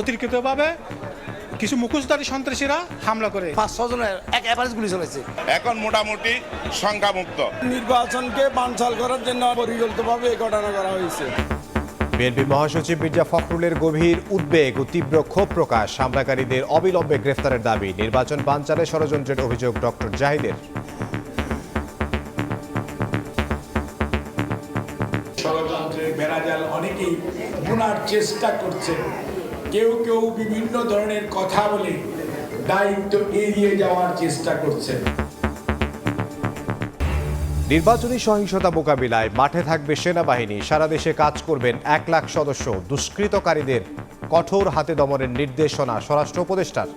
অতিরিক্তভাবে কিছু মুখোশধারী সন্ত্রাসীরা হামলা করে। পাঁচ ছজনের এক অ্যাভারেজ গুলি চলেছে। এখন মোটামুটি সংখ্যামুক্ত। নির্বাচনকে বানচাল করার জন্য পরিকল্পিতভাবে এই ঘটনা করা হয়েছে। বিএনপি মহাসচিব মির্জা ফখরুলের গভীর উদ্বেগ ও তীব্র ক্ষোভ প্রকাশ হামলাকারীদের অবিলম্বে গ্রেফতারের দাবি। নির্বাচন বানচালে ষড়যন্ত্রের অভিযোগ ডক্টর জাহিদের। ষড়যন্ত্রের বেড়াজাল অনেকেই বোনার চেষ্টা করছে কেউ কেউ বিভিন্ন ধরনের কথা বলে দায়িত্ব এড়িয়ে যাওয়ার চেষ্টা করছে নির্বাচনী সহিংসতা মোকাবিলায় মাঠে থাকবে সেনাবাহিনী। সারা দেশে কাজ করবেন এক লাখ সদস্য। দুষ্কৃতকারীদের কঠোর হাতে দমনের নির্দেশনা স্বরাষ্ট্র উপদেষ্টার।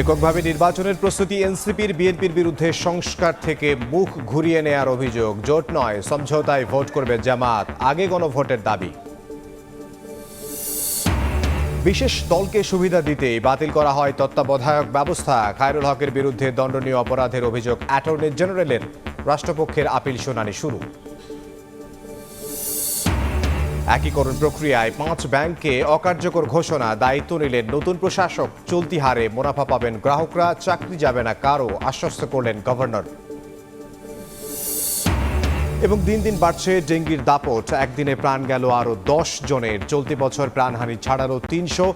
এককভাবে নির্বাচনের প্রস্তুতি এনসিপির, বিএনপির বিরুদ্ধে সংস্কার থেকে মুখ ঘুরিয়ে নেয়ার অভিযোগ। জোট নয়, সমঝোতায় ভোট করবে জামাত। আগে গণভোটের দাবি। বিশেষ দলকে সুবিধা দিতেই বাতিল করা হয় তত্ত্বাবধায়ক ব্যবস্থা। খায়রুল হকের বিরুদ্ধে দণ্ডনীয় অপরাধের অভিযোগ অ্যাটর্নি জেনারেলের। রাষ্ট্রপক্ষের আপিল শুনানি শুরু। একীকরণ প্রক্রিয়ায় পাঁচ ব্যাংকে অকার্যকর ঘোষণা দায়িত্ব নিলেন নতুন প্রশাসক। চলতি হারে মুনাফা পাবেন গ্রাহকরা, চাকরি যাবে না কারও, আশ্বস্ত করলেন গভর্নর। এবং দিন দিন বাড়ছে ডেঙ্গির দাপট। একদিনে প্রাণ গেল আরও দশ জনের। চলতি বছর প্রাণহানি ছাড়ারও তিনশো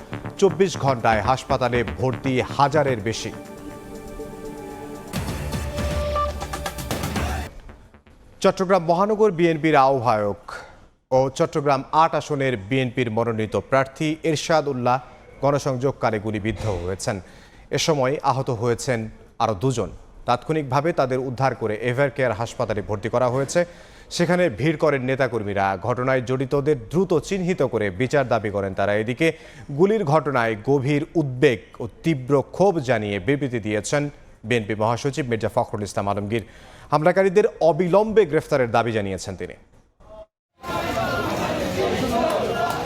চব্বিশ ঘন্টায় হাসপাতালে ভর্তি হাজারের বেশি। চট্টগ্রাম মহানগর বিএনপির আহ্বায়ক ও চট্টগ্রাম আট আসনের বিএনপির মনোনীত প্রার্থী এরশাদ উল্লাহ গণসংযোগকালে গুলিবিদ্ধ হয়েছেন। এ সময় আহত হয়েছেন আরও দুজন। তাৎক্ষণিকভাবে তাদের উদ্ধার করে এভার কেয়ার হাসপাতালে ভর্তি করা হয়েছে। সেখানে ভিড় করেন নেতাকর্মীরা। ঘটনায় জড়িতদের দ্রুত চিহ্নিত করে বিচার দাবি করেন তারা। এদিকে গুলির ঘটনায় গভীর উদ্বেগ ও তীব্র ক্ষোভ জানিয়ে বিবৃতি দিয়েছেন বিএনপি মহাসচিব মির্জা ফখরুল ইসলাম আলমগীর। হামলাকারীদের অবিলম্বে গ্রেফতারের দাবি জানিয়েছেন তিনি।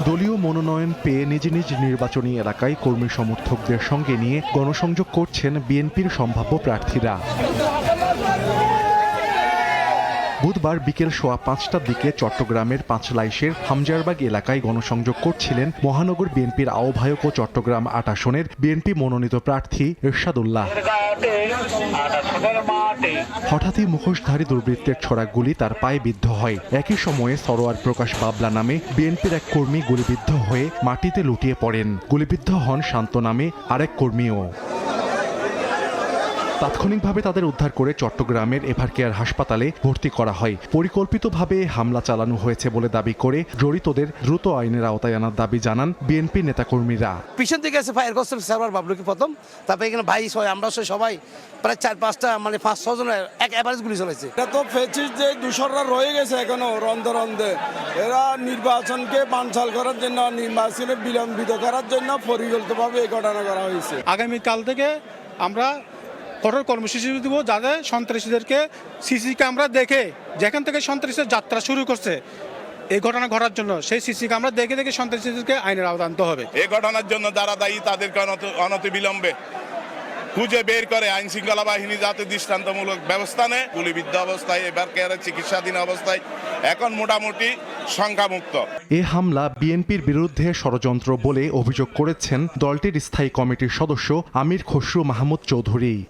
দলীয় মনোনয়ন পেয়ে নিজ নিজ নির্বাচনী এলাকায় কর্মী সমর্থকদের সঙ্গে নিয়ে গণসংযোগ করছেন বিএনপির সম্ভাব্য প্রার্থীরা। বুধবার বিকেল সোয়া পাঁচটার দিকে চট্টগ্রামের পাঁচলাইশের হামজারবাগ এলাকায় গণসংযোগ করছিলেন মহানগর বিএনপির আহ্বায়ক ও চট্টগ্রাম আট আসনের বিএনপি মনোনীত প্রার্থী এরশাদুল্লাহ। হঠাৎই মুখোশধারী দুর্বৃত্তের ছড়া গুলি তার পায়ে বিদ্ধ হয়। একই সময়ে সরোয়ার প্রকাশ বাবলা নামে বিএনপির এক কর্মী গুলিবিদ্ধ হয়ে মাটিতে লুটিয়ে পড়েন। গুলিবিদ্ধ হন শান্ত নামে আরেক কর্মীও। তাৎক্ষণিকভাবে তাদের উদ্ধার করে চট্টগ্রামের এভারকেয়ার হাসপাতালে ভর্তি করা হয়। পরিকল্পিতভাবে হামলা চালানো হয়েছে বলে দাবি করে জড়িতদের দ্রুত আইনের আওতায় আনার দাবি জানান বিএনপি নেতাকর্মীরা। পিছন থেকে এসে ফায়ার করছিল সার্ভার বাবলুকে প্রথম। তারপরে এখানে ভাই সবাই আমরা সবাই সবাই প্রায় চার পাঁচটা মানে পাঁচ ছজনের এক অ্যাভারেজ গুলি চলেছে। এটা তো ফেসিস যে দূষররা রয়ে গেছে এখনও রন্ধে রন্ধে। এরা নির্বাচনকে বানচাল করার জন্য নির্বাচনে বিলম্বিত করার জন্য পরিকল্পিতভাবে এই ঘটনা করা হয়েছে। আগামীকাল থেকে আমরা কঠোর কর্মসূচি দেবো যাতে সন্ত্রাসীদেরকে সিসি ক্যামেরা দেখে যেখান থেকে সন্ত্রাসীদের যাত্রা শুরু করছে এই ঘটনা ঘটার জন্য সেই সিসি ক্যামেরা দেখে দেখে সন্ত্রাসীদেরকে আইনের আওতা আনতে হবে। এ ঘটনার জন্য যারা দায়ী তাদেরকে অনত- অনতিবিলম্বে খুঁজে বের করে আইন শৃঙ্খলা বাহিনী যাতে দৃষ্টান্তমূলক ব্যবস্থা নেয়। গুলিবিদ্ধ অবস্থায় এবার কেয়ারে চিকিৎসাধীন অবস্থায় এখন মোটামুটি সংখ্যামুক্ত এ হামলা বিএনপির বিরুদ্ধে ষড়যন্ত্র বলে অভিযোগ করেছেন দলটির স্থায়ী কমিটির সদস্য আমির খসরু মাহমুদ চৌধুরী।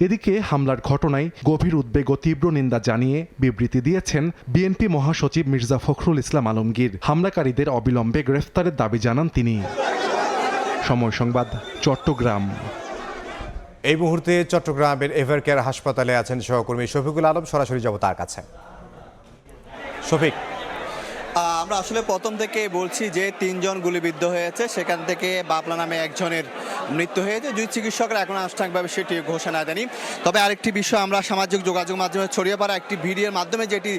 এদিকে হামলার ঘটনায় গভীর উদ্বেগ ও তীব্র নিন্দা জানিয়ে বিবৃতি দিয়েছেন বিএনপি মহাসচিব মির্জা ফখরুল ইসলাম আলমগীর। হামলাকারীদের অবিলম্বে গ্রেফতারের দাবি জানান তিনি। সময় সংবাদ চট্টগ্রাম। এই মুহূর্তে চট্টগ্রামের এভার কেয়ার হাসপাতালে আছেন সহকর্মী শফিকুল আলম। সরাসরি যাব তার কাছে। শফিক আমরা আসলে প্রথম থেকে বলছি যে তিনজন গুলিবিদ্ধ হয়েছে। সেখান থেকে বাবলা নামে একজনের মৃত্যু হয়েছে। দুই চিকিৎসকরা এখন আনুষ্ঠানিকভাবে সেটি ঘোষণা দেনি তবে আরেকটি বিষয়, আমরা সামাজিক যোগাযোগ মাধ্যমে ছড়িয়ে পড়া একটি ভিডিওর মাধ্যমে যেটি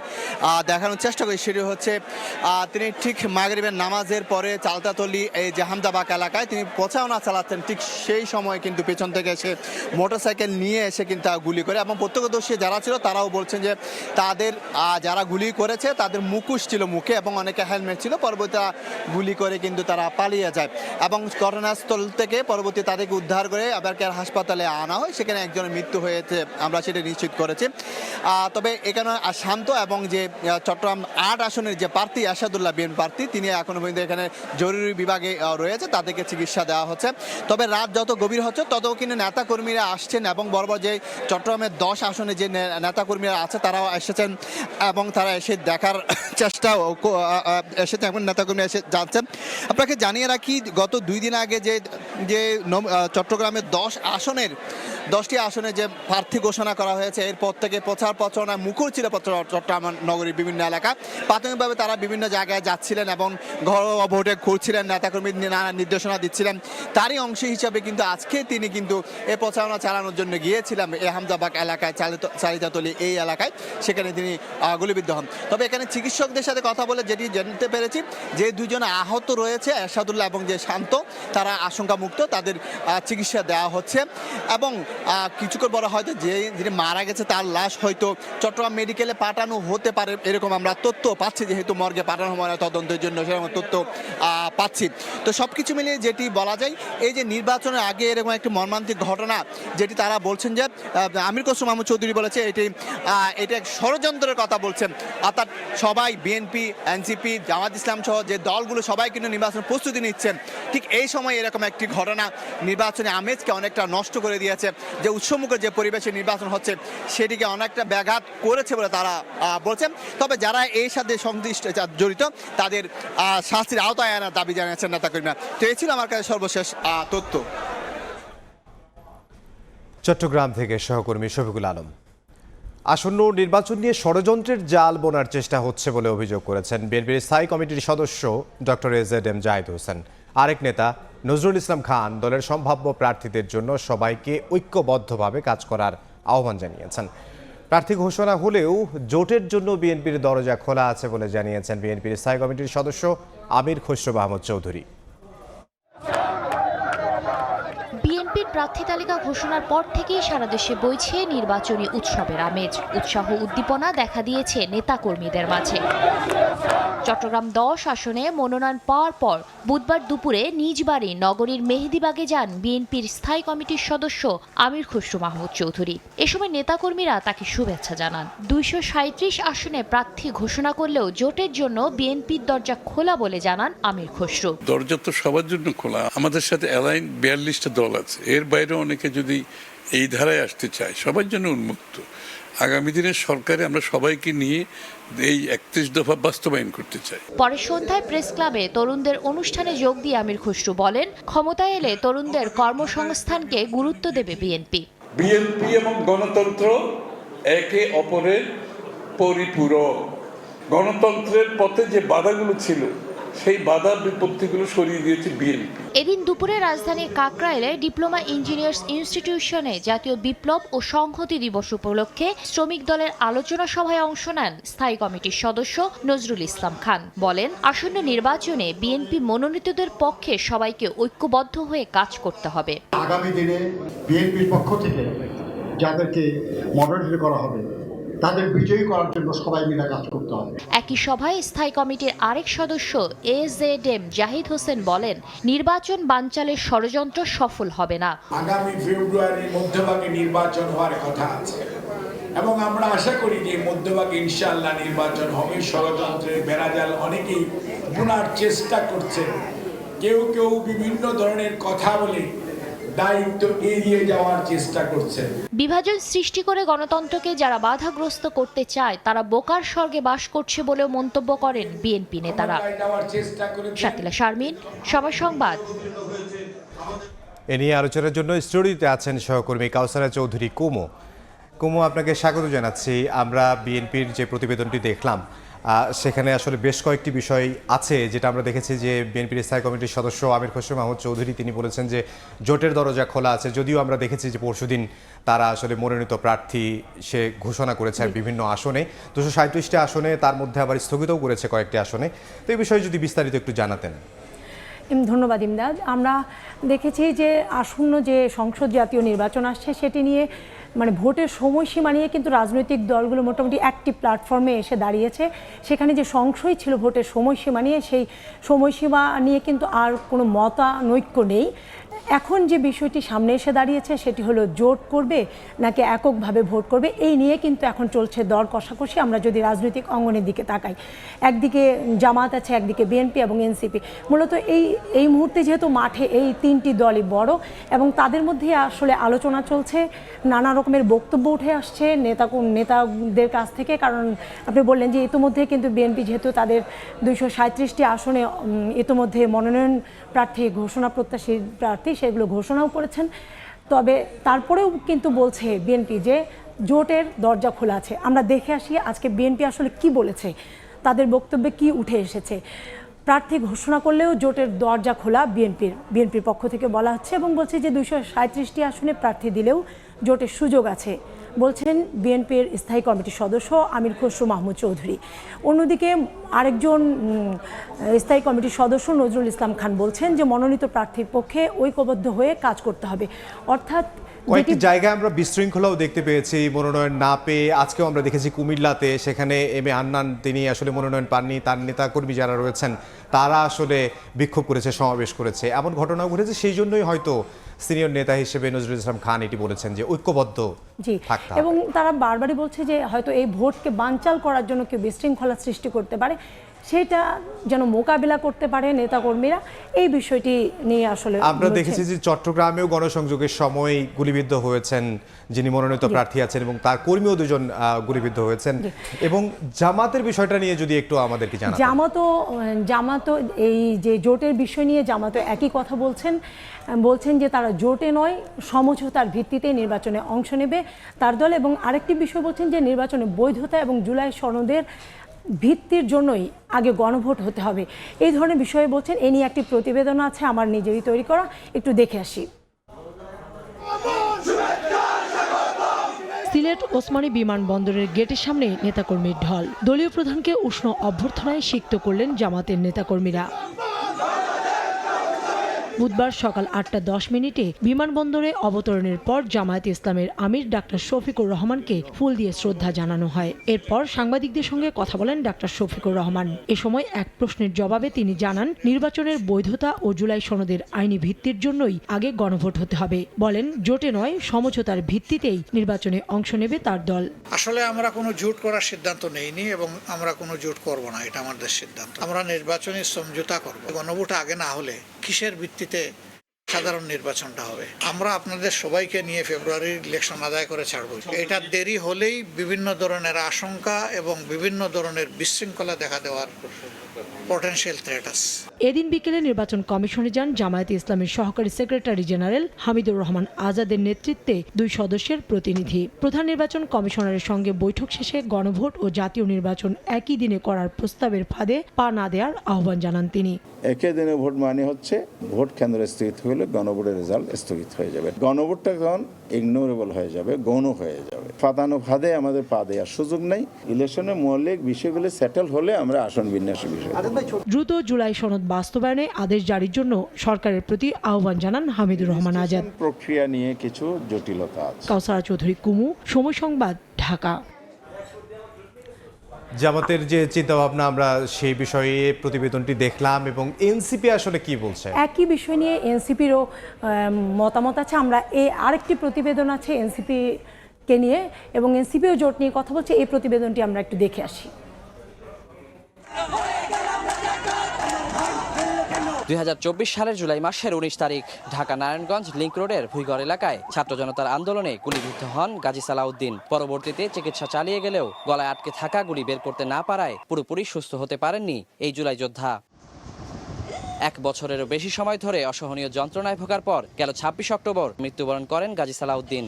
দেখানোর চেষ্টা করি সেটি হচ্ছে তিনি ঠিক মাগরিবের নামাজের পরে চালতাতলি এই জাহামদাবাগ এলাকায় তিনি প্রচারণা চালাচ্ছেন। ঠিক সেই সময় কিন্তু পেছন থেকে এসে মোটরসাইকেল নিয়ে এসে কিন্তু গুলি করে এবং প্রত্যক্ষদর্শী যারা ছিল তারাও বলছেন যে তাদের যারা গুলি করেছে তাদের মুখোশ ছিল মুখে এবং অনেকে হেলমেট ছিল পরবর্তী গুলি করে কিন্তু তারা পালিয়ে যায়। এবং ঘটনাস্থল থেকে পরবর্তী তাদেরকে উদ্ধার করে আবার কেয়ার হাসপাতালে আনা হয়। সেখানে একজনের মৃত্যু হয়েছে, আমরা সেটা নিশ্চিত করেছি। তবে এখানে শান্ত এবং যে চট্টগ্রাম আট আসনের যে প্রার্থী আসাদুল্লাহ বিএন প্রার্থী, তিনি এখনও পর্যন্ত এখানে জরুরি বিভাগে রয়েছে। তাদেরকে চিকিৎসা দেওয়া হচ্ছে। তবে রাত যত গভীর হচ্ছে তত কিন্তু নেতাকর্মীরা আসছেন এবং বড় বড় যে চট্টগ্রামের দশ আসনে যে নেতাকর্মীরা আছে, তারাও এসেছেন এবং তারা এসে দেখার চেষ্টা এসেছে এখন নেতাকর্মী এসে যাচ্ছেন। আপনাকে জানিয়ে রাখি, গত দুই দিন আগে যে যে চট্টগ্রামের দশ আসনের দশটি আসনে যে প্রার্থী ঘোষণা করা হয়েছে এরপর থেকে প্রচার প্রচারণা মুখর ছিল চট্টগ্রাম নগরীর বিভিন্ন এলাকা। প্রাথমিকভাবে তারা বিভিন্ন জায়গায় যাচ্ছিলেন এবং ঘরোয়া ভোটে ঘুরছিলেন নেতাকর্মী নানা নির্দেশনা দিচ্ছিলেন। তারই অংশ হিসাবে কিন্তু আজকে তিনি কিন্তু এ প্রচারণা চালানোর জন্য গিয়েছিলেন এই হামদাবাগ এলাকায়, চালিত চালিতাতলি এই এলাকায়, সেখানে তিনি গুলিবিদ্ধ হন। তবে এখানে চিকিৎসকদের সাথে কথা বলে যেটি জানতে পেরেছি, যে দুজন আহত রয়েছে, এরশাদুল্লাহ এবং যে শান্ত, তারা আশঙ্কামুক্ত, তাদের চিকিৎসা দেওয়া হচ্ছে। এবং কিছুক্ষণ পরে হয়তো যে যিনি মারা গেছে তার লাশ হয়তো চট্টগ্রাম মেডিকেলে পাঠানো হতে পারে, এরকম আমরা তথ্য পাচ্ছি, যেহেতু মর্গে পাঠানো হয় তদন্তের জন্য সেরকম তথ্য পাচ্ছি। তো সব কিছু মিলিয়ে যেটি বলা যায়, এই যে নির্বাচনের আগে এরকম একটি মর্মান্তিক ঘটনা, যেটি তারা বলছেন যে আমির কসুম মাহমুদ চৌধুরী বলেছে, এটি এটা এক ষড়যন্ত্রের কথা বলছেন। অর্থাৎ সবাই, বিএনপি, এনসিপি, জামাত ইসলাম সহ যে দলগুলো, সবাই কিন্তু নির্বাচন প্রস্তুতি নিচ্ছেন। ঠিক এই সময় এরকম একটি ঘটনা নির্বাচনে আমেজকে অনেকটা নষ্ট করে দিয়েছে। যে উৎসমুখের যে পরিবেশে নির্বাচন হচ্ছে, সেটিকে অনেকটা ব্যাঘাত করেছে বলে তারা বলছেন। তবে যারা এই সাথে সংশ্লিষ্ট জড়িত, তাদের শাস্তির আওতায় আনার দাবি জানিয়েছেন নেতাকর্মীরা তো এই ছিল আমার কাছে সর্বশেষ তথ্য। চট্টগ্রাম থেকে সহকর্মী শফিকুল আলম। আসন্ন নির্বাচন নিয়ে ষড়যন্ত্রের জাল বোনার চেষ্টা হচ্ছে বলে অভিযোগ করেছেন বিএনপির স্থায়ী কমিটির সদস্য doctor A Z M Zahid Hossain. আরেক নেতা নজরুল ইসলাম খান দলের সম্ভাব্য প্রার্থীদের জন্য সবাইকে ঐক্যবদ্ধভাবে কাজ করার আহ্বান জানিয়েছেন। প্রার্থী ঘোষণা হলেও জোটের জন্য বিএনপির দরজা খোলা আছে বলে জানিয়েছেন বিএনপির স্থায়ী কমিটির সদস্য আমির খসরু মাহমুদ চৌধুরী। প্রার্থী তালিকা ঘোষণার পর থেকেই সারা দেশে বইছে নির্বাচনী উৎসবের আমেজ। উৎসাহ, উদ্দীপনা দেখা দিয়েছে নেতাকর্মীদের মাঝে। চট্টগ্রাম দশ আসনে মনোনয়ন পাওয়ার পর বুধবার দুপুরে নিজ বাড়ি নগরীর মেহেদিবাগে যান বিএনপির স্থায়ী কমিটির সদস্য আমির খসরু মাহমুদ চৌধুরী। এ সময় নেতাকর্মীরা তাকে শুভেচ্ছা জানান। দুইশো আসনে প্রার্থী ঘোষণা করলেও জোটের জন্য বিএনপির দরজা খোলা বলে জানান আমির খসরু। দরজা তো সবার জন্য খোলা। আমাদের সাথে অ্যালাইন বিয়াল্লিশটা দল আছে। এর বাইরে অনেকে যদি এই ধারায় আসতে চায় সবার জন্য উন্মুক্ত। আগামী দিনের সরকারে আমরা সবাইকে নিয়ে এই একত্রিশ দফা বাস্তবায়ন করতে চাই। পরে সন্ধ্যায় প্রেস ক্লাবে তরুণদের অনুষ্ঠানে যোগ দিয়ে আমির খসরু বলেন ক্ষমতায় এলে তরুণদের কর্মসংস্থানকে গুরুত্ব দেবে বিএনপি। বিএনপি এবং গণতন্ত্র একে অপরের পরিপূরক। গণতন্ত্রের পথে যে বাধাগুলো ছিল সেই বাধা বিপত্তিগুলো সরিয়ে দিয়েছে বিএনপি। এদিন দুপুরে রাজধানীর কাকরাইলে ডিপ্লোমা ইঞ্জিনিয়ার্স ইনস্টিটিউশনে জাতীয় বিপ্লব ও সংহতি দিবস উপলক্ষে শ্রমিক দলের আলোচনা সভায় অংশ নেন স্থায়ী কমিটির সদস্য নজরুল ইসলাম খান। বলেন আসন্ন নির্বাচনে বিএনপি মনোনীতদের পক্ষে সবাইকে ঐক্যবদ্ধ হয়ে কাজ করতে হবে। আগামী দিনে বিএনপির পক্ষ থেকে যাদেরকে মনোনীত করা হবে তাদের বিজয়ী করার জন্য সবাই মিলে কাজ করতে হবে। একই সভায় স্থায়ী কমিটির আরেক সদস্য A Z M Zahid Hossain বলেন নির্বাচন বানচালের ষড়যন্ত্র সফল হবে না। আগামী ফেব্রুয়ারির মধ্যভাগে নির্বাচন হওয়ার কথা আছে। এবং আমরা আশা করি যে মধ্যভাগে ইনশাআল্লাহ নির্বাচন হবে। ষড়যন্ত্রের বেড়াজাল অনেকেই বোনার চেষ্টা করছেন। কেউ কেউ বিভিন্ন ধরনের কথা বলে দায়িত্ব এড়িয়ে যাওয়ার চেষ্টা করছেন। বিভাজন সৃষ্টি করে গণতন্ত্রকে যারা বাধাগ্রস্ত করতে চায় তারা বোকার স্বর্গে বাস করছে বলেও মন্তব্য করেন বিএনপি নেতারা। শাকিলা শারমিন সময় সংবাদ। এ নিয়ে আলোচনার জন্য স্টুডিওতে আছেন সহকর্মী কাউসারা চৌধুরী কুমো। কুমো আপনাকে স্বাগত জানাচ্ছি। আমরা বিএনপির যে প্রতিবেদনটি দেখলাম সেখানে আসলে বেশ কয়েকটি বিষয় আছে যেটা আমরা দেখেছি যে বিএনপির স্থায়ী কমিটির সদস্য আমির খসরু মাহমুদ চৌধুরী তিনি বলেছেন যে জোটের দরজা খোলা আছে। যদিও আমরা দেখেছি যে পরশুদিন তারা আসলে মনোনীত প্রার্থী সে ঘোষণা করেছে আর বিভিন্ন আসনে। দুশো সাঁত্রিশটি আসনে তার মধ্যে আবার স্থগিতও করেছে কয়েকটি আসনে। তো এই বিষয়ে যদি বিস্তারিত একটু জানাতেন। ধন্যবাদ ইমদাদ। আমরা দেখেছি যে আসন্ন যে সংসদ জাতীয় নির্বাচন আসছে সেটি নিয়ে মানে ভোটের সময়সীমা নিয়ে কিন্তু রাজনৈতিক দলগুলো মোটামুটি একটি প্ল্যাটফর্মে এসে দাঁড়িয়েছে। সেখানে যে সংশয় ছিল ভোটের সময়সীমা নিয়ে, সেই সময়সীমা নিয়ে কিন্তু আর কোনো মতানৈক্য নেই। এখন যে বিষয়টি সামনে এসে দাঁড়িয়েছে, সেটি হলো জোট করবে নাকি এককভাবে ভোট করবে, এই নিয়ে কিন্তু এখন চলছে দর কষাকষি। আমরা যদি রাজনৈতিক অঙ্গনের দিকে তাকাই, একদিকে জামাত আছে, একদিকে বিএনপি এবং এনসিপি। মূলত এই এই মুহূর্তে যেহেতু মাঠে এই তিনটি দলই বড় এবং তাদের মধ্যে আসলে আলোচনা চলছে, নানা রকমের বক্তব্য উঠে আসছে নেতা, নেতাদের কাছ থেকে। কারণ আপনি বললেন যে ইতিমধ্যে কিন্তু বিএনপি যেহেতু তাদের দুইশো সাঁত্রিশটি আসনে ইতিমধ্যে মনোনয়ন প্রার্থী, ঘোষণা প্রত্যাশী প্রার্থী সেগুলো ঘোষণাও করেছেন। তবে তারপরেও কিন্তু বলছে বিএনপি যে জোটের দরজা খোলা আছে। আমরা দেখে আসি আজকে বিএনপি আসলে কি বলেছে, তাদের বক্তব্যে কি উঠে এসেছে। প্রার্থী ঘোষণা করলেও জোটের দরজা খোলা বিএনপির বিএনপির পক্ষ থেকে বলা হচ্ছে এবং বলছে যে দুইশো সাঁত্রিশটি আসনে প্রার্থী দিলেও জোটের সুযোগ আছে। বলছেন বিএনপির স্থায়ী কমিটির সদস্য আমির খসরু মাহমুদ চৌধুরী। অন্যদিকে আরেকজন স্থায়ী কমিটির সদস্য নজরুল ইসলাম খান বলছেন যে মনোনীত প্রার্থীর পক্ষে ঐক্যবদ্ধ হয়ে কাজ করতে হবে। অর্থাৎ কয়েকটি জায়গায় আমরা বিশৃঙ্খলাও দেখতে পেয়েছি, মনোনয়ন না পেয়ে আজকেও আমরা দেখেছি কুমিল্লাতে সেখানে এম এ আন্নান তিনি আসলে মনোনয়ন পাননি, তার নেতাকর্মী যারা রয়েছেন তারা আসলে বিক্ষোভ করেছে, সমাবেশ করেছে। এমন ঘটনাও ঘটেছে, সেই জন্যই হয়তো সিনিয়র নেতা হিসেবে নজরুল ইসলাম খান এটি বলেছেন যে ঐক্যবদ্ধ জি এবং তারা বারবারই বলছে যে হয়তো এই ভোটকে বানচাল করার জন্য কেউ বিশৃঙ্খলা সৃষ্টি করতে পারে। সেটা যেন মোকাবিলা করতে পারে নেতাকর্মীরা এই বিষয়টি নিয়ে আসলে আমরা দেখেছি যে চট্টগ্রামেও গণসংযোগের সময় গুলিবিদ্ধ হয়েছেন যিনি মনোনীত প্রার্থী আছেন এবং তার কর্মীও দুজন গুলিবিদ্ধ হয়েছেন। এবং জামাতের বিষয়টা নিয়ে যদি একটু আমাদেরকে জানাতেন। জামাতও জামাতও এই যে জোটের বিষয় নিয়ে জামাতও একই কথা বলছেন। বলছেন যে তারা জোটে নয় সমঝোতার ভিত্তিতে নির্বাচনে অংশ নেবে তার দল এবং আরেকটি বিষয় বলছেন যে নির্বাচনে বৈধতা এবং জুলাই সনদের ভিত্তির জন্যই আগে গণভোট হতে হবে। এই ধরনের বিষয়ে বলছেন, এ নিয়ে একটি প্রতিবেদন আছে, আমার নিজেরই তৈরি করা, একটু দেখে আসি। সিলেট ওসমানী বিমানবন্দরের গেটের সামনে নেতাকর্মীর ঢল। দলীয় প্রধানকে উষ্ণ অভ্যর্থনায় সিক্ত করলেন জামাতের নেতাকর্মীরা। বুধবার সকাল আটটা দশ মিনিটে বিমানবন্দরে অবতরণের পর জামায়াত ইসলামের আমির ডাক্তার শফিকুর রহমানকে ফুল দিয়ে শ্রদ্ধা জানানো হয়। এরপর সাংবাদিকদের সঙ্গে কথা বলেন ডাক্তার শফিকুর রহমান। এ সময় এক প্রশ্নের জবাবে তিনি জানান, নির্বাচনের বৈধতা ও জুলাই সনদের আইনি ভিত্তির জন্যই আগে গণভোট হতে হবে। বলেন, জোটে নয়, সমঝোতার ভিত্তিতেই নির্বাচনে অংশ নেবে তার দল। আসলে আমরা কোনো জোট করার সিদ্ধান্ত নেইনি এবং আমরা কোনো জোট করব না, এটা আমাদের সিদ্ধান্ত। আমরা নির্বাচনী সমঝোতা করব। গণভোট আগে না হলে কিসের ভিত্তিতে সাধারণ নির্বাচনটা হবে। আমরা আপনাদের সবাইকে নিয়ে ফেব্রুয়ারির ইলেকশন আদায় করে ছাড়ব। এটা দেরি হলেই বিভিন্ন ধরনের আশঙ্কা এবং বিভিন্ন ধরনের বিশৃঙ্খলা দেখা দেওয়ার এদিন বিকেলে নির্বাচন কমিশনে যান জামায়াতে ইসলামের সহকারী সেক্রেটারি জেনারেল হামিদুর রহমান আজাদের নেতৃত্বে দুই সদস্যের প্রতিনিধি। প্রধান নির্বাচন কমিশনারের সঙ্গে বৈঠক শেষে গণভোট ও জাতীয় নির্বাচন একই দিনে করার প্রস্তাবের ফাঁদে পা না দেওয়ার আহ্বান জানান তিনি। একই দিনে ভোট মানে হচ্ছে ভোট কেন্দ্র স্থগিত হলে গণভোটের রেজাল্ট স্থগিত হয়ে যাবে। গণভোটটা তখন ইগনোরেবল হয়ে যাবে গৌণ হয়ে যাবে। ফাদানো ফাঁদে আমাদের পা দেওয়ার সুযোগ নেই। ইলেকশনের মৌলিক বিষয়গুলি সেটেল হলে আমরা আসন বিন্যাসের বিষয় দ্রুত জুলাই সনদ বাস্তবায়নে আদেশ জারির জন্য সরকারের প্রতি আহ্বান জানান হামিদুর রহমান আজাদ। প্রক্রিয়া নিয়ে কিছু জটিলতা আছে। কাউসারা চৌধুরী কুমু সময় সংবাদ ঢাকা। জামাতের যে চিন্তা ভাবনা আমরা সেই বিষয়ে প্রতিবেদনটি দেখলাম এবং এনসিপি আসলে কি বলছে? একই বিষয় নিয়ে এনসিপিরও মতামত আছে। আমরা এই আরেকটি প্রতিবেদন আছে এনসিপি কে নিয়ে এবং এনসিপিও জোট নিয়ে কথা বলছে। এই প্রতিবেদনটি আমরা একটু দেখে আসি। দুই হাজার চব্বিশ সালের জুলাই মাসের উনিশ তারিখ, ঢাকা নারায়ণগঞ্জ লিংক রোডের ভুইগড় এলাকায় ছাত্র জনতার আন্দোলনে গুলিবিদ্ধ হন গাজী সালাউদ্দিন। পরবর্তীতে চিকিৎসা চালিয়ে গেলেও গলায় আটকে থাকা গুলি বের করতে না পারায় পুরোপুরি সুস্থ হতে পারেননি এই জুলাই যোদ্ধা। এক বছরেরও বেশি সময় ধরে অসহনীয় যন্ত্রণায় ভোগার পর গেল ছাব্বিশ অক্টোবর মৃত্যুবরণ করেন গাজী সালাউদ্দিন।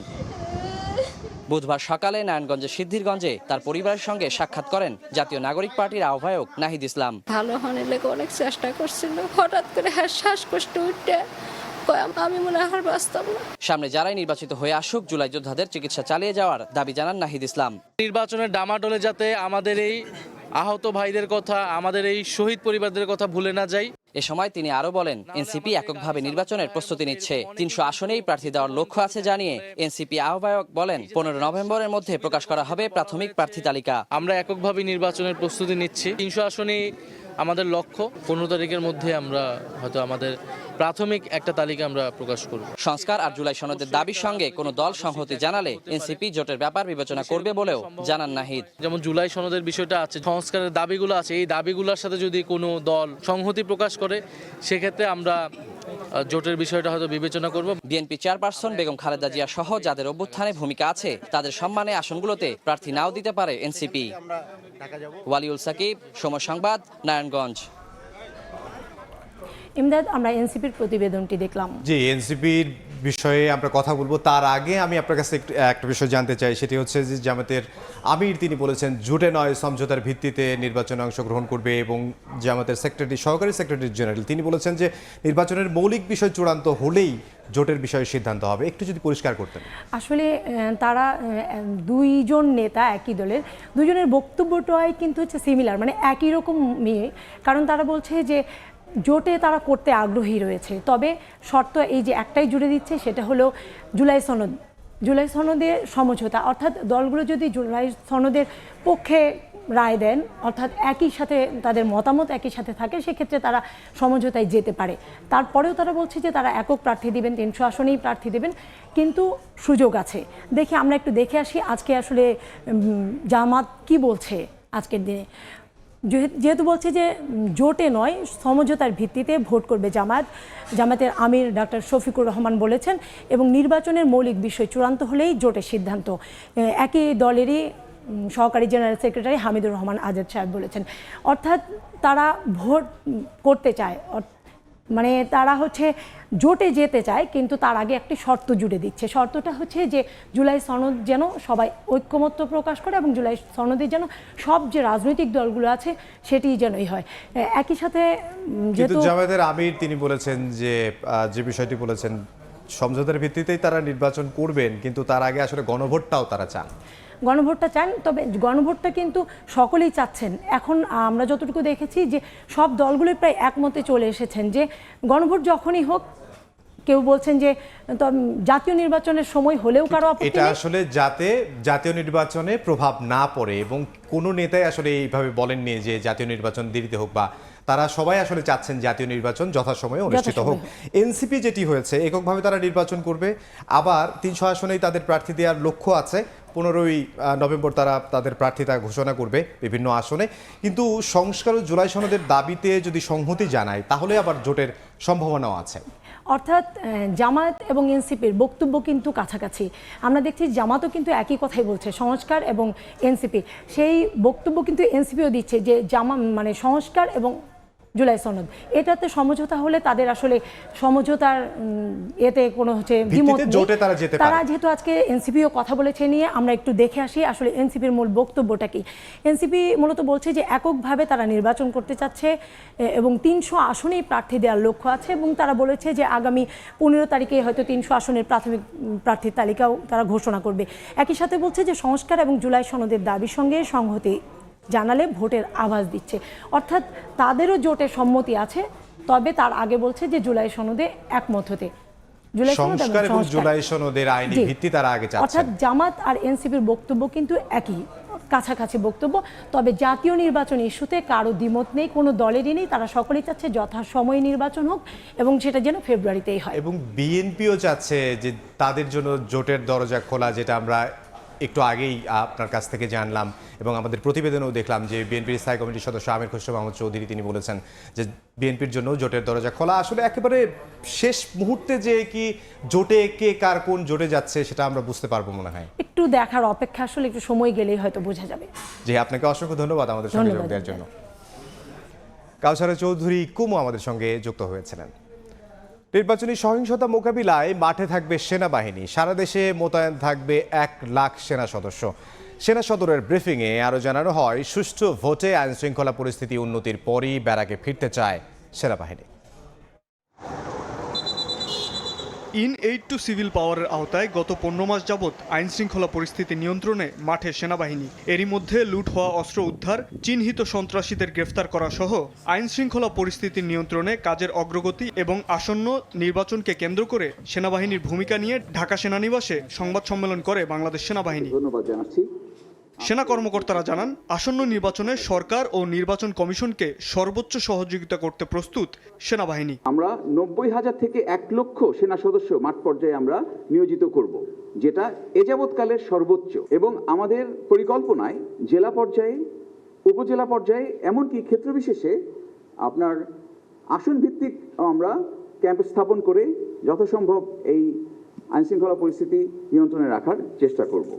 বুধবার সকালে নারায়ণগঞ্জের সিদ্ধিরগঞ্জে তার পরিবারের সঙ্গে সাক্ষাৎ করেন জাতীয় নাগরিক পার্টির আহ্বায়ক নাহিদ ইসলাম। ভালো হনের লেগে অনেক চেষ্টা করছিল। হঠাৎ করে হ্যাঁ শ্বাসকষ্ট উঠে আমি মনে হয় বাস্তব না। সামনে যারাই নির্বাচিত হয়ে আসুক জুলাই যোদ্ধাদের চিকিৎসা চালিয়ে যাওয়ার দাবি জানান নাহিদ ইসলাম। নির্বাচনের ডামাডোলে যাতে আমাদের এই আহত ভাইদের কথা আমাদের এই শহীদ পরিবারদের কথা ভুলে না যাই। এ সময় তিনি আরও বলেন এনসিপি এককভাবে নির্বাচনের প্রস্তুতি নিচ্ছে। তিনশো আসনেই প্রার্থী দেওয়ার লক্ষ্য আছে জানিয়ে এনসিপি আহ্বায়ক বলেন পনেরো নভেম্বরের মধ্যে প্রকাশ করা হবে প্রাথমিক প্রার্থী তালিকা। আমরা এককভাবে নির্বাচনের প্রস্তুতি নিচ্ছি। তিনশো আসনেই আমাদের লক্ষ্য পনেরো তারিখের মধ্যে আমরা হয়তো আমাদের প্রাথমিক একটা তালিকা আমরা প্রকাশ করব। সংস্কার আর জুলাই সনদের দাবির সঙ্গে কোনো দল সংহতি জানালে এনসিপি জোটের ব্যাপার বিবেচনা করবে বলেও জানান নাহিদ। যেমন জুলাই সনদের বিষয়টা আছে সংস্কারের দাবিগুলো আছে এই দাবিগুলোর সাথে যদি কোনো দল সংহতি প্রকাশ করে সেক্ষেত্রে আমরা জোটের বিষয়টা হয়তো বিবেচনা করব। বিএনপি চেয়ারপারসন বেগম খালেদা জিয়া সহ যাদের অভ্যুত্থানে ভূমিকা আছে তাদের সম্মানে আসনগুলোতে প্রার্থী নাও দিতে পারে এনসিপি। ওয়ালিউল সাকিব সময় সংবাদ নারায়ণগঞ্জ। ইমদাদ আমরা এনসিপির প্রতিবেদনটি দেখলাম। জি এনসিপির বিষয়ে আমরা কথা বলব। তার আগে আমি আপনার কাছে একটা বিষয় জানতে চাই, সেটি হচ্ছে যে জামাতের আমির তিনি বলেছেন, জুটে নয়, সমঝোতার ভিত্তিতে নির্বাচনে অংশগ্রহণ করবে এবং জামাতের সেক্রেটারি সহকারী সেক্রেটারি জেনারেল তিনি বলেছেন যে নির্বাচনের মৌলিক বিষয় চূড়ান্ত হলেই জোটের বিষয়ে সিদ্ধান্ত হবে। একটু যদি পরিষ্কার করতেন। আসলে তারা দুইজন নেতা একই দলের দুজনের বক্তব্যটাই কিন্তু হচ্ছে সিমিলার মানে একই রকম নিয়ে। কারণ তারা বলছে যে জোটে তারা করতে আগ্রহী রয়েছে। তবে শর্ত এই যে একটাই জুড়ে দিচ্ছে, সেটা হলো জুলাই সনদ। জুলাই সনদে সমঝোতা। অর্থাৎ দলগুলো যদি জুলাই সনদের পক্ষে রায় দেন, অর্থাৎ একই সাথে তাদের মতামত একই সাথে থাকে, সেক্ষেত্রে তারা সমঝোতায় যেতে পারে। তারপরেও তারা বলছে যে তারা একক প্রার্থী দিবেন, তিনশো আসনেই প্রার্থী দেবেন, কিন্তু সুযোগ আছে। দেখি আমরা একটু দেখে আসি আজকে আসলে জামাত কি বলছে আজকের দিনে। যেহেতু বলছে যে জোটে নয়, সমঝোতার ভিত্তিতে ভোট করবে জামাত জামাতের আমির ডাক্তার শফিকুর রহমান বলেছেন, এবং নির্বাচনের মৌলিক বিষয় চূড়ান্ত হলেই জোটের সিদ্ধান্ত। একই দলেরই সহকারী জেনারেল সেক্রেটারি হামিদুর রহমান আজাদ সাহেব বলেছেন। অর্থাৎ তারা ভোট করতে চায় মানে তারা হচ্ছে জোটে যেতে চায় কিন্তু তার আগে একটি শর্ত জুড়ে দিচ্ছে। শর্তটা হচ্ছে যে জুলাই সনদ যেন সবাই ঐক্যমত্য প্রকাশ করে এবং জুলাই সনদে যেন সব যে রাজনৈতিক দলগুলো আছে সেটি যেনই হয়। একই সাথে যেহেতু জামায়াতের আমির তিনি বলেছেন যে যে বিষয়টি বলেছেন সমঝোতার ভিত্তিতেই তারা নির্বাচন করবেন কিন্তু তার আগে আসলে গণভোটটাও তারা চান। গণভোটটা চান তবে গণভোটটা কিন্তু সকলেই চাচ্ছেন। এখন আমরা যতটুকু দেখেছি যে সব দলগুলোই প্রায় একমতে চলে এসেছেন যে গণভোট যখনই হোক কেউ বলছেন যে জাতীয় নির্বাচনের সময় হলেও কারও এটা আসলে যাতে জাতীয় নির্বাচনে প্রভাব না পড়ে এবং কোনো নেতাই আসলে এইভাবে বলেননি যে জাতীয় নির্বাচন দেরিতে হোক বা তারা সবাই আসলে চাচ্ছেন জাতীয় নির্বাচন যথাসময়ে অনুষ্ঠিত হোক। এনসিপি যেটি হয়েছে এককভাবে তারা নির্বাচন করবে। আবার তিনশো আসনেই তাদের প্রার্থী দেওয়ার লক্ষ্য আছে। পনেরোই নভেম্বর তারা তাদের প্রার্থিতা ঘোষণা করবে বিভিন্ন আসনে। কিন্তু সংস্কার ও জুলাই সনদের দাবিতে যদি সংহতি জানায়, তাহলে আবার জোটের সম্ভাবনাও আছে। অর্থাৎ জামাত এবং এনসিপির বক্তব্য কিন্তু কাছাকাছি। আমরা দেখছি জামাতও কিন্তু একই কথাই বলছে, সংস্কার এবং এনসিপি। সেই বক্তব্য কিন্তু এনসিপিও দিচ্ছে যে জামা মানে সংস্কার এবং জুলাই সনদ। এটাতে সমঝোতা হলে তাদের আসলে সমঝোতার এতে কোনো হচ্ছে দ্বিমত। তারা যেহেতু আজকে এনসিপিও কথা বলেছে নিয়ে আমরা একটু দেখে আসি আসলে এনসিপির মূল বক্তব্যটা কি। এনসিপি মূলত বলছে যে এককভাবে তারা নির্বাচন করতে চাচ্ছে এবং তিনশো আসনেই প্রার্থী দেওয়ার লক্ষ্য আছে এবং তারা বলেছে যে আগামী পনেরো তারিখে হয়তো তিনশো আসনের প্রাথমিক প্রার্থীর তালিকাও তারা ঘোষণা করবে। একই সাথে বলছে যে সংস্কার এবং জুলাই সনদের দাবির সঙ্গে সংহতি জানালে ভোটের আভাস দিচ্ছে। অর্থাৎ তাদেরও জোটে সম্মতি আছে তবে তার আগে বলছে যে জুলাই সনদে একমত হতে। সংস্কার এবং জুলাই সনদের আইনি ভিত্তি তারা আগে অর্থাৎ জামাত আর এনসিপির বক্তব্য কিন্তু একই কাছাকাছি বক্তব্য। তবে জাতীয় নির্বাচন ইস্যুতে কারও দ্বিমত নেই কোনো দলেরই নেই তারা সকলেই চাচ্ছে যথাসময়ে নির্বাচন হোক এবং সেটা যেন ফেব্রুয়ারিতেই হয়। এবং বিএনপিও চাচ্ছে যে তাদের জন্য জোটের দরজা খোলা যেটা আমরা একটু আগেই আপনার কাছ থেকে জানলাম এবং আমাদের প্রতিবেদনেও দেখলাম যে বিএনপির স্থায়ী কমিটির সদস্য আমির খসরু মাহমুদ চৌধুরী তিনি বলেছেন যে বিএনপির জন্য জোটের দরজা খোলা আসলে একেবারে শেষ মুহূর্তে যে কি জোটে কে কার কোন জোটে যাচ্ছে সেটা আমরা বুঝতে পারব মনে হয়। একটু দেখার অপেক্ষা আসলে একটু সময় গেলেই হয়তো বোঝা যাবে। যে আপনাকে অসংখ্য ধন্যবাদ আমাদের সঙ্গে যোগ দেওয়ার জন্য। কাউসারা চৌধুরী কুমু আমাদের সঙ্গে যুক্ত হয়েছিলেন। নির্বাচনী সহিংসতা মোকাবিলায় মাঠে থাকবে সেনাবাহিনী। সারা দেশে মোতায়েন থাকবে এক লাখ সেনা সদস্য। সেনা সদরের ব্রিফিংয়ে আরও জানানো হয়, সুষ্ঠু ভোটে আইনশৃঙ্খলা পরিস্থিতি উন্নতির পরই ব্যারাকে ফিরতে চায় সেনাবাহিনী। ইন এইড টু সিভিল পাওয়ারের আওতায় গত পনেরো মাস যাবৎ আইন শৃঙ্খলা পরিস্থিতি নিয়ন্ত্রণে মাঠে সেনাবাহিনী। এরই মধ্যে লুট হওয়া অস্ত্র উদ্ধার, চিহ্নিত সন্ত্রাসীদের গ্রেফতার করা সহ আইন শৃঙ্খলা পরিস্থিতি নিয়ন্ত্রণে কাজের অগ্রগতি এবং আসন্ন নির্বাচনকে কেন্দ্র করে সেনাবাহিনীর ভূমিকা নিয়ে ঢাকা সেনানিবাসে সংবাদ সম্মেলন করে বাংলাদেশ সেনাবাহিনী। ধন্যবাদ জানাচ্ছি। সেনা কর্মকর্তারা জানান, আসন্ন নির্বাচনে সরকার ও নির্বাচন কমিশনকে সর্বোচ্চ সহযোগিতা করতে প্রস্তুত সেনাবাহিনী। আমরা নব্বই হাজার থেকে এক লক্ষ সেনা সদস্য মাঠ পর্যায়ে আমরা নিয়োজিত করব, যেটা এ যাবৎকালের সর্বোচ্চ। এবং আমাদের পরিকল্পনায় জেলা পর্যায়ে, উপজেলা পর্যায়ে, এমনকি ক্ষেত্র বিশেষে আপনার আসন ভিত্তিক আমরা ক্যাম্প স্থাপন করে যথাসম্ভব এই আইনশৃঙ্খলা পরিস্থিতি নিয়ন্ত্রণে রাখার চেষ্টা করব।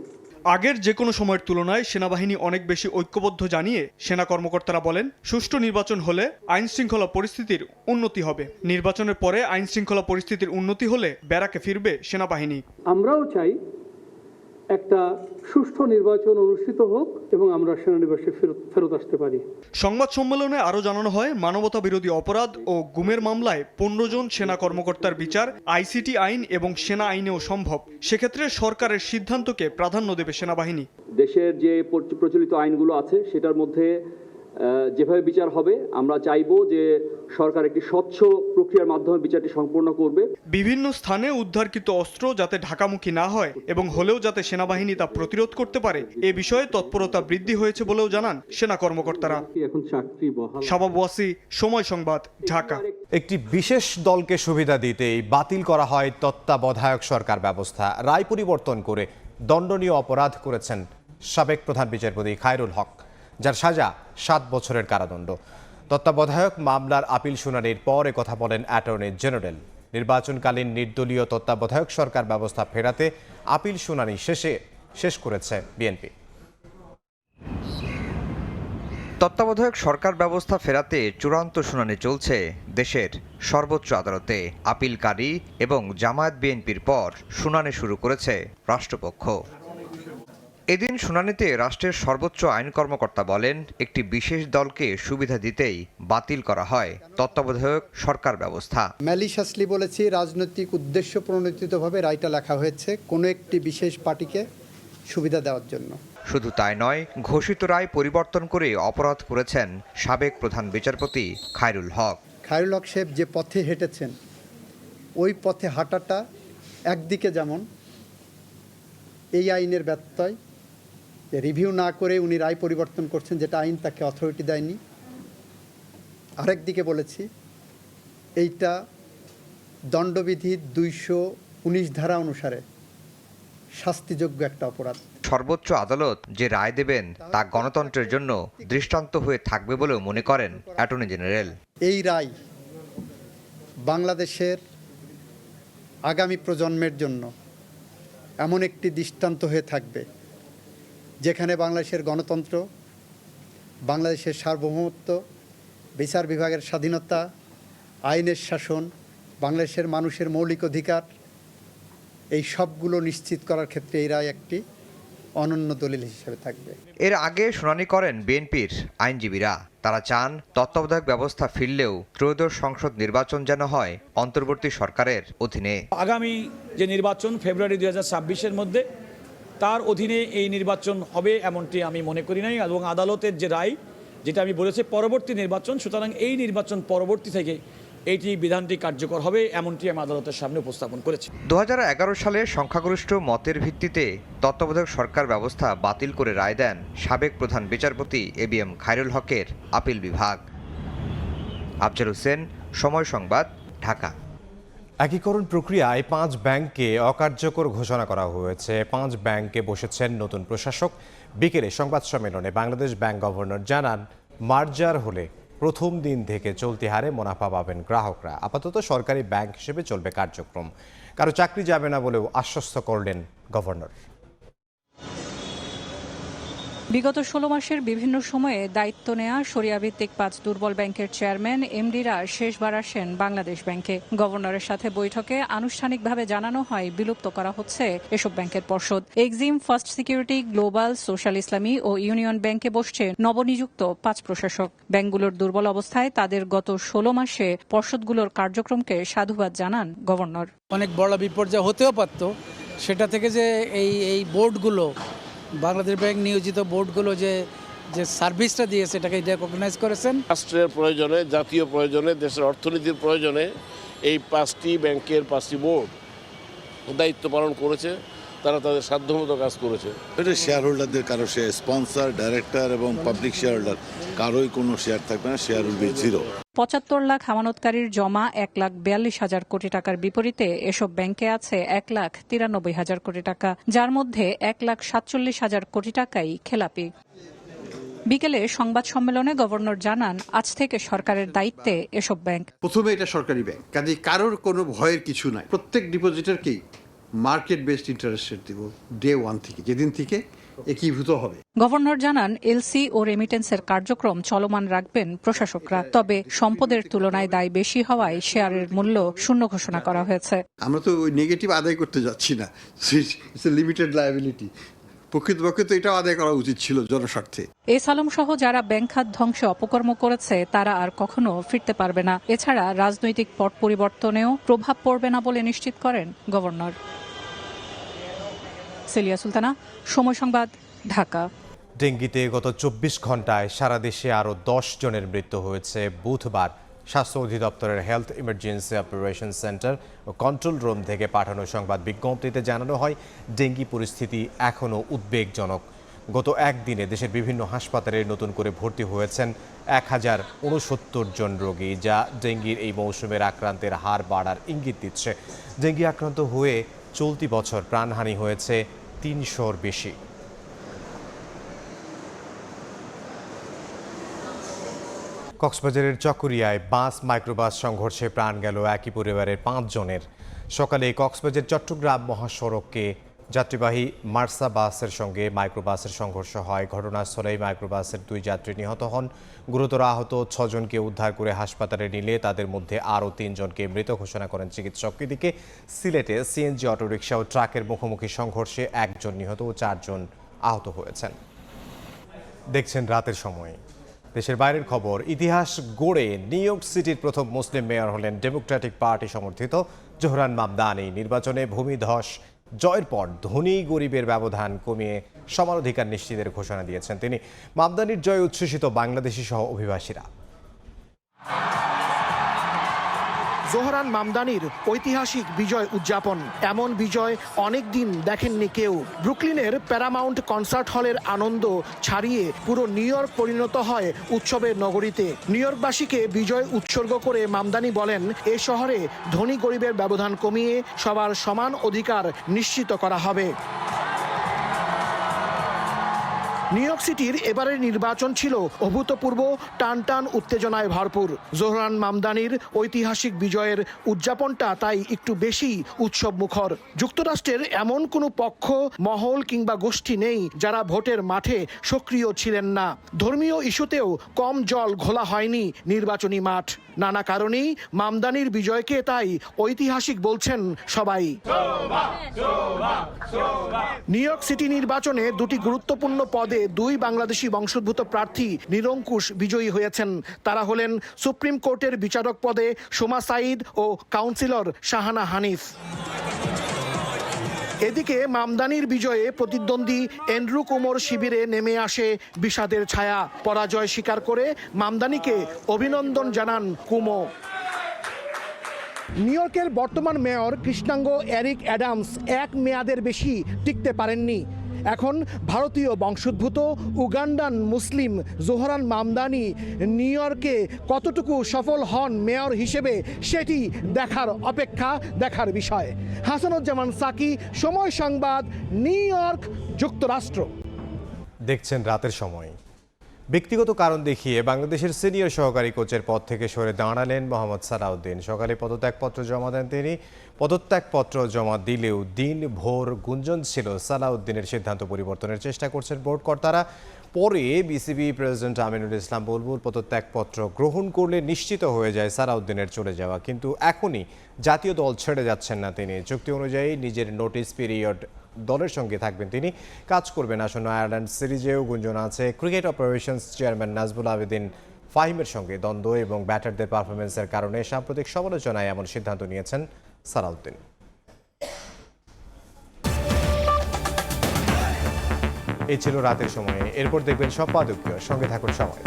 আগের যে কোনো সময়ের তুলনায় সেনাবাহিনী অনেক বেশি ঐক্যবদ্ধ জানিয়ে সেনা কর্মকর্তারা বলেন, সুষ্ঠু নির্বাচন হলে আইন শৃঙ্খলা পরিস্থিতির উন্নতি হবে। নির্বাচনের পরে আইন শৃঙ্খলা পরিস্থিতির উন্নতি হলে ব্যারাকে ফিরবে সেনাবাহিনী। আমরাও চাই একটা সুষ্ঠু নির্বাচন অনুষ্ঠিত হোক এবং আমরা সেনানিবাসে ফেরত আসতে পারি। সংবাদ সম্মেলনে আরও জানানো হয় মানবতা বিরোধী অপরাধ ও গুমের মামলায় পনেরো জন সেনা কর্মকর্তার বিচার আইসিটি আইন এবং সেনা আইনেও সম্ভব। সেক্ষেত্রে সরকারের সিদ্ধান্তকে প্রাধান্য দেবে সেনাবাহিনী। দেশের যে প্রচলিত আইনগুলো আছে সেটার মধ্যে যেভাবে বিচার হবে আমরা চাইব যে সরকার একটি স্বচ্ছ প্রক্রিয়ার মাধ্যমে বিচারটি সম্পূর্ণ করবে। বিভিন্ন স্থানে উদ্ধারকৃত অস্ত্র যাতে ঢাকামুখী না হয় এবং হলেও যাতে সেনাবাহিনী তা প্রতিরোধ করতে পারে এ বিষয়ে তৎপরতা বৃদ্ধি হয়েছে বলেও জানান সেনা কর্মকর্তারা। এখন চাকরি বহাল। শাবাব ওয়াসি সময় সংবাদ ঢাকা। একটি বিশেষ দলকে সুবিধা দিতেই বাতিল করা হয় তত্ত্বাবধায়ক সরকার ব্যবস্থা। রায় পরিবর্তন করে দণ্ডনীয় অপরাধ করেছেন সাবেক প্রধান বিচারপতি খায়রুল হক। যার সাজা সাত বছরের কারাদণ্ড। তত্ত্বাবধায়ক মামলার আপিল শুনানির পর কথা বলেন অ্যাটর্নি জেনারেল। নির্বাচনকালীন নির্দলীয় তত্ত্বাবধায়ক সরকার ব্যবস্থা ফেরাতে আপিল শুনানি শেষে শেষ করেছে বিএনপি। তত্ত্বাবধায়ক সরকার ব্যবস্থা ফেরাতে চূড়ান্ত শুনানি চলছে দেশের সর্বোচ্চ আদালতে। আপিলকারী এবং জামায়াত বিএনপির পর শুনানি শুরু করেছে রাষ্ট্রপক্ষ। এদিন শুনানিতে রাষ্ট্রের সর্বোচ্চ আইন কর্মকর্তা বলেন একটি বিশেষ দলকে সুবিধা দিতেই বাতিল করা হয় তত্ত্বাবধায়ক সরকার ব্যবস্থা। ম্যালিশাসলি বলেছি রাজনৈতিক উদ্দেশ্য প্রণোদিতভাবে রায়টা লেখা হয়েছে কোনো একটি বিশেষ পার্টিকে সুবিধা দেওয়ার জন্য। শুধু তাই নয় ঘোষিত রায় পরিবর্তন করে অপরাধ করেছেন সাবেক প্রধান বিচারপতি খায়রুল হক। খায়রুল হক সাহেব যে পথে হেঁটেছেন ওই পথে হাঁটাটা একদিকে যেমন এই আইনের ব্যত্যয় রিভিউ না করে উনি রায় পরিবর্তন করছেন যেটা আইন তাকে অথরিটি দেয়নি। আরেক দিকে বলেছি এইটা দণ্ডবিধির দুইশো উনিশ ধারা অনুসারে শাস্তিযোগ্য একটা অপরাধ। সর্বোচ্চ আদালত যে রায় দেবেন তা গণতন্ত্রের জন্য দৃষ্টান্ত হয়ে থাকবে বলেও মনে করেন অ্যাটর্নি জেনারেল। এই রায় বাংলাদেশের আগামী প্রজন্মের জন্য এমন একটি দৃষ্টান্ত হয়ে থাকবে যেখানে বাংলাদেশের গণতন্ত্র বাংলাদেশের সার্বভৌমত্ব বিচার বিভাগের স্বাধীনতা আইনের শাসন বাংলাদেশের মানুষের মৌলিক অধিকার এই সবগুলো নিশ্চিত করার ক্ষেত্রে এই রায় একটি অনন্য দলিল হিসেবে থাকবে। এর আগে শুনানি করেন বিএনপির আইনজীবীরা। তারা চান তত্ত্বাবধায়ক ব্যবস্থা ফিরলেও ত্রয়োদশ সংসদ নির্বাচন যেন হয় অন্তর্বর্তী সরকারের অধীনে। আগামী যে নির্বাচন ফেব্রুয়ারি দুই হাজার ছাব্বিশের মধ্যে তার অধীনে এই নির্বাচন হবে এমনটি আমি মনে করি নাই, এবং আদালতের যে রায়, যেটা আমি বলেছি পরবর্তী নির্বাচন, সুতরাং এই নির্বাচন পরবর্তী থেকে এইটি বিধানটি কার্যকর হবে এমনটি আমি আদালতের সামনে উপস্থাপন করেছি। দু হাজার এগারো সালে সংখ্যাগরিষ্ঠ মতের ভিত্তিতে তত্ত্বাবধায়ক সরকার ব্যবস্থা বাতিল করে রায় দেন সাবেক প্রধান বিচারপতি এ বি এম খায়রুল হকের আপিল বিভাগ। আফজাল হোসেন, সময় সংবাদ, ঢাকা। একীকরণ প্রক্রিয়ায় পাঁচ ব্যাংককে অকার্যকর ঘোষণা করা হয়েছে। পাঁচ ব্যাংকে বসেছেন নতুন প্রশাসক। বিকেলে সংবাদ সম্মেলনে বাংলাদেশ ব্যাংক গভর্নর জানান, মার্জার হলে প্রথম দিন থেকে চলতি হারে মুনাফা পাবেন গ্রাহকরা। আপাতত সরকারি ব্যাংক হিসেবে চলবে কার্যক্রম। কারও চাকরি যাবে না বলেও আশ্বস্ত করলেন গভর্নর। বিগত ষোলো মাসের বিভিন্ন সময়ে দায়িত্ব নেয়া সরিয়াভিত্তিক পাঁচ দুর্বল ব্যাংকের চেয়ারম্যান এমডিরা শেষবার আসেন বাংলাদেশ ব্যাংকে। গভর্নরের সাথে বৈঠকে আনুষ্ঠানিকভাবে জানানো হয়, বিলুপ্ত করা হচ্ছে এসব ব্যাংকের পর্ষদ। Exim, first security, global, social Islami ও ইউনিয়ন ব্যাংকে বসছে নবনিযুক্ত পাঁচ প্রশাসক। ব্যাংকগুলোর দুর্বল অবস্থায় তাদের গত ষোলো মাসে পর্ষদগুলোর কার্যক্রমকে সাধুবাদ জানান গভর্নর। অনেক বড় বিপর্যয় হতেও পারত। সেটা থেকে যে এই এই বোর্ডগুলো বাংলাদেশ ব্যাংক নিয়োজিত বোর্ডগুলো যে যে সার্ভিসটা দিয়েছে এটাকে রেকগনাইজ করেছেন। রাষ্ট্রের প্রয়োজনে, জাতীয় প্রয়োজনে, দেশের অর্থনীতির প্রয়োজনে এই পাঁচটি ব্যাংকের পাঁচটি বোর্ড দায়িত্ব পালন করেছে। তারা তাদের সাধ্যমতো কাজ করেছে। এটা শেয়ার হোল্ডারদের কারও শেয়ার স্পন্সর ডাইরেক্টর এবং পাবলিক শেয়ার হোল্ডার কারোই কোনো শেয়ার থাকবে না শেয়ার উইল বি জিরো পঁচাত্তর লাখ আমানতকারীর জমা এক লাখ বিয়াল্লিশ হাজার কোটি টাকার বিপরীতে এসব ব্যাংকে আছে এক লাখ তিরানব্বই হাজার কোটি টাকা যার মধ্যে এক লাখ সাতচল্লিশ হাজার কোটি টাকাই খেলাপি। বিকেলে সংবাদ সম্মেলনে গভর্নর জানান আজ থেকে সরকারের দায়িত্বে এসব ব্যাংক। প্রথমে এটা সরকারি ব্যাংক কাজে কারোর কোনো ভয়ের কিছু নাই। প্রত্যেক ডিপোজিটারকেই মার্কেট বেসড ইন্টারেস্ট রেট দিব ডে ওয়ান থেকে যেদিন থেকে একীভূত হবে। গভর্নর জানান এলসি ও রেমিটেন্সের কার্যক্রম চলমান রাখবেন প্রশাসকরা তবে সম্পদের তুলনায় দায় বেশি হওয়ায় শেয়ারের মূল্য শূন্য ঘোষণা করা হয়েছে। আমরা তো ওই নেগেটিভ আদায় করতে যাচ্ছি না ইটস লিমিটেড লায়াবিলিটি প্রকৃতপক্ষে তো এটাও আদায় করা উচিত ছিল জনস্বার্থে। এ আলম সহ যারা ব্যাংক খাত ধ্বংসে অপকর্ম করেছে তারা আর কখনো ফিরতে পারবে না। এছাড়া রাজনৈতিক পট পরিবর্তনেও প্রভাব পড়বে না বলে নিশ্চিত করেন গভর্নর। সেলিয়া সুলতানা, সময় সংবাদ, ঢাকা। ডেঙ্গিতে গত চব্বিশ ঘন্টায় সারা দেশে আরও দশ জনের মৃত্যু হয়েছে। বুধবার স্বাস্থ্য অধিদপ্তরের হেলথ ইমার্জেন্সি অপারেশন সেন্টার ও কন্ট্রোল রুম থেকে পাঠানো সংবাদ বিজ্ঞপ্তিতে জানানো হয়, ডেঙ্গি পরিস্থিতি এখনও উদ্বেগজনক। গত একদিনে দেশের বিভিন্ন হাসপাতালে নতুন করে ভর্তি হয়েছেন এক হাজার উনসত্তর জন রোগী, যা ডেঙ্গির এই মৌসুমের আক্রান্তের হার বাড়ার ইঙ্গিত দিচ্ছে। ডেঙ্গি আক্রান্ত হয়ে চলতি বছর প্রাণহানি হয়েছে তিনশোর বেশি। কক্সবাজারের চকরিয়ায় বাস, মাইক্রোবাস সংঘর্ষে প্রাণ গেল একই পরিবারের পাঁচজনের। সকালে কক্সবাজার, চট্টগ্রাম মহাসড়কে যাত্রীবাহী মার্সা বাসের সঙ্গে মাইক্রোবাসের সংঘর্ষ হয়। ঘটনাস্থলেই মাইক্রোবাসের দুই যাত্রী নিহত হন। গুরুতর আহত ছজনকে উদ্ধার করে হাসপাতালে নিলে তাদের মধ্যে আরও তিনজনকে মৃত ঘোষণা করেন চিকিৎসক। এদিকে সিলেটে সিএনজি অটোরিকশা ও ট্রাকের মুখোমুখি সংঘর্ষে একজন নিহত ও চারজন আহত হয়েছেন। দেখছেন রাতের সময়। দেশের বাইরের খবর, ইতিহাস গড়ে নিউ ইয়র্ক সিটির প্রথম মুসলিম মেয়র হলেন ডেমোক্রেটিক পার্টি সমর্থিত। জোহরান মামদানি নির্বাচনে ভূমিধস জয়ের পর ধনী গরিবের ব্যবধান কমিয়ে সমান অধিকার নিশ্চিতের ঘোষণা দিয়েছেন তিনি। মামদানির জয় উচ্ছ্বসিত বাংলাদেশি সহ অভিবাসীরা। জোহরান মামদানির ঐতিহাসিক বিজয় উদযাপন। এমন বিজয় অনেক দিন দেখেননি কেউ। ব্রুকলিনের প্যারামাউন্ট কনসার্ট হলের আনন্দ ছাড়িয়ে পুরো নিউ ইয়র্ক পরিণত হয় উৎসবের নগরীতে। নিউ ইয়র্কবাসীকে বিজয় উৎসর্গ করে মামদানি বলেন, এ শহরে ধনী গরিবের ব্যবধান কমিয়ে সবার সমান অধিকার নিশ্চিত করা হবে। নিউ ইয়র্ক সিটির এবারের নির্বাচন ছিল অভূতপূর্ব, টান টান উত্তেজনায় ভরপুর। জোহরান মামদানির ঐতিহাসিক বিজয়ের উদযাপনটা তাই একটু বেশি উৎসব মুখর যুক্তরাষ্ট্রের এমন কোনো পক্ষ, মহল কিংবা গোষ্ঠী নেই যারা ভোটের মাঠে সক্রিয় ছিলেন না। ধর্মীয় ইস্যুতেও কম জল ঘোলা হয়নি নির্বাচনী মাঠ। নানা কারণেই মামদানির বিজয়কে তাই ঐতিহাসিক বলছেন সবাই। নিউ ইয়র্ক সিটি নির্বাচনে দুটি গুরুত্বপূর্ণ পদে দুই বাংলাদেশি বংশোদ্ভূত প্রার্থী নিরঙ্কুশ বিজয়ী হয়েছেন। তারা হলেন সুপ্রিম কোর্টের বিচারক পদে সোমা সাইদ ও কাউন্সিলর শাহানা হানিফ। এদিকে মামদানির বিজয়ে প্রতিদ্বন্দ্বী এন্ড্রু কুমোর শিবিরে নেমে আসে বিষাদের ছায়া। পরাজয় স্বীকার করে মামদানিকে অভিনন্দন জানান কুমো। নিউ ইয়র্কের বর্তমান মেয়র কৃষ্ণাঙ্গ এরিক অ্যাডামস এক মেয়াদের বেশি টিকতে পারেননি। এখন ভারতীয় বংশোদ্ভূত Ugandan Muslim Zohran Mamdani New ইয়র্কে কতটুকু সফল হন মেয়র হিসেবে সেটি দেখার অপেক্ষা, দেখার বিষয়। হাসানুজ্জামান সাকি, সময় সংবাদ, নিউ ইয়র্ক, যুক্তরাষ্ট্র। দেখছেন রাতের সময়। ব্যক্তিগত কারণ দেখিয়ে বাংলাদেশের সিনিয়র সহকারী কোচের পদ থেকে সরে দাঁড়ালেন মোহাম্মদ সালাউদ্দিন। সকালে পদত্যাগপত্র জমা দেন তিনি। পদত্যাগপত্র জমা দিলেও দিন ভোর গুঞ্জন ছিল সালাউদ্দিনের সিদ্ধান্ত পরিবর্তনের চেষ্টা করছেন বোর্ড কর্তারা। পরে বিসিবি প্রেসিডেন্ট আমিনুল ইসলাম বুলবুল পদত্যাগপত্র গ্রহণ করলে নিশ্চিত হয়ে যায় সালাউদ্দিনের চলে যাওয়া। কিন্তু এখনই জাতীয় দল ছেড়ে যাচ্ছেন না তিনি। চুক্তি অনুযায়ী নিজের নোটিস পিরিয়ড দলের সঙ্গে থাকবেন তিনি। কাজ করবেন আসন্ন আয়ারল্যান্ড সিরিজেও গুঞ্জন আছে। Cricket operations chairman Najmul Abedin ফাহিমের সঙ্গে দ্বন্দ্ব এবং ব্যাটারদের পারফরমেন্সের কারণে সাম্প্রতিক সমালোচনায় এমন সিদ্ধান্ত নিয়েছেন সালাউদ্দিন। এই ছিল রাতের সময়ে। এরপর দেখবেন সম্পাদকীয় সঙ্গে থাকুন সময়।